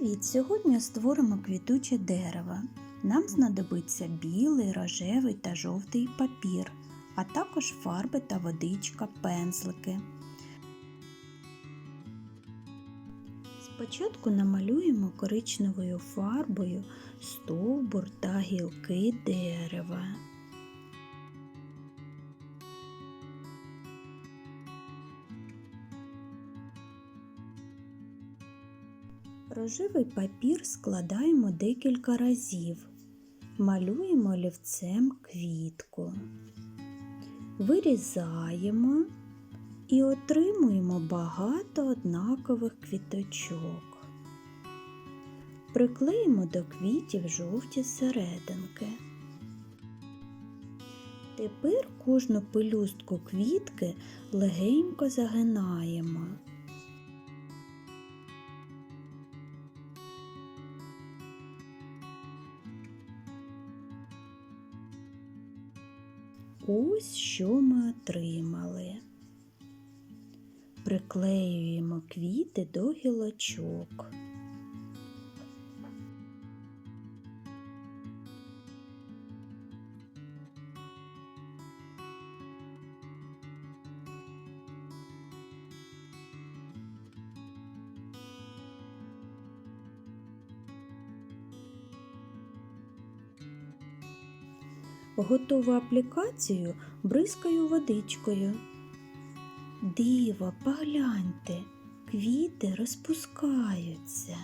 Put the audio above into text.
Привіт! Сьогодні створимо квітуче дерево. Нам знадобиться білий, рожевий та жовтий папір, а також фарби та водичка, пензлики. Спочатку намалюємо коричневою фарбою стовбур та гілки дерева. Рожевий папір складаємо декілька разів. Малюємо олівцем квітку. Вирізаємо і отримуємо багато однакових квіточок. Приклеїмо до квітів жовті серединки. Тепер кожну пелюстку квітки легенько загинаємо. Ось що ми отримали. Приклеюємо квіти до гілочок. Готову аплікацію бризкаю водичкою. Диво, погляньте, квіти розпускаються.